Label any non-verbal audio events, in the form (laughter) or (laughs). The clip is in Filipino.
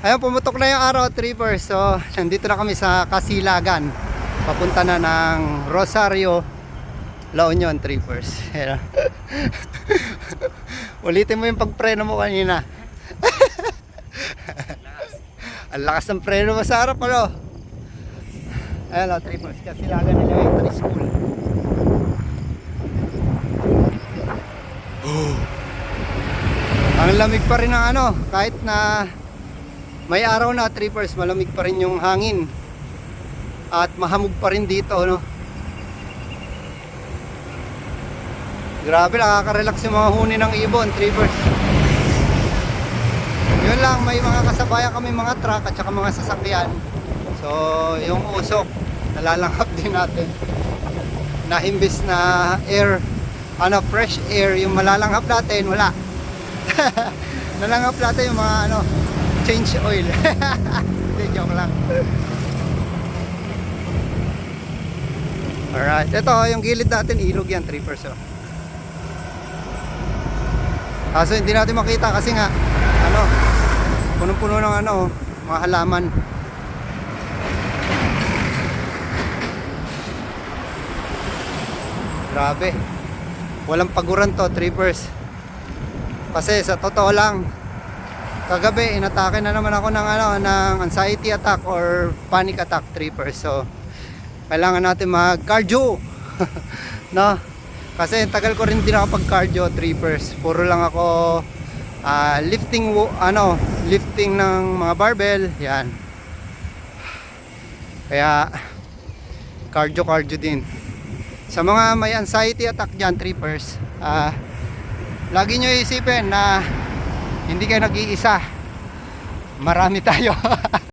Ayun, pumutok na yung araw, trippers. So, nandito na kami sa Kasilagan. Papunta na ng Rosario, La Union, trippers. Ayan. (laughs) Ulitin mo yung pagpreno mo kanina. (laughs) Ang lakas ng preno mo sa harap, ano? Ayan, oh, trippers. Kasilagan Elementary School. (gasps) Ang lamig pa rin ng ano, kahit na may araw na trippers, malamig pa rin yung hangin. At mahamog pa rin dito, no? Grabe, nakaka-relax yung mga huni ng ibon, trippers. Yun lang, may mga kasabayan kami mga truck at saka mga sasakyan. So, yung usok, nalalanghap (laughs) din natin. Na imbis na air, ano, fresh air, yung malalanghap natin, wala. (laughs) nalanghap natin yung mga ano, change oil. (laughs) Hindi, joke lang. Alright, ito yung gilid natin, ilog yan, 3%. Oh. Kaso hindi natin makita kasi nga, ano, punong-puno ng ano, mga halaman. Grabe. Walang paguran to, trippers. Kasi sa totoo lang, kagabi inatake na naman ako ng ano ng anxiety attack or panic attack trippers. So kailangan natin mag cardio. (laughs) no? Kasi tagal ko rin din nakapag cardio trippers. Puro lang ako ah, lifting ano, lifting ng mga barbell, 'yan. Kaya cardio cardio din. Sa mga may anxiety attack diyan trippers, ah lagi nyo isipin na hindi kayo nag-iisa. Marami tayo. (laughs)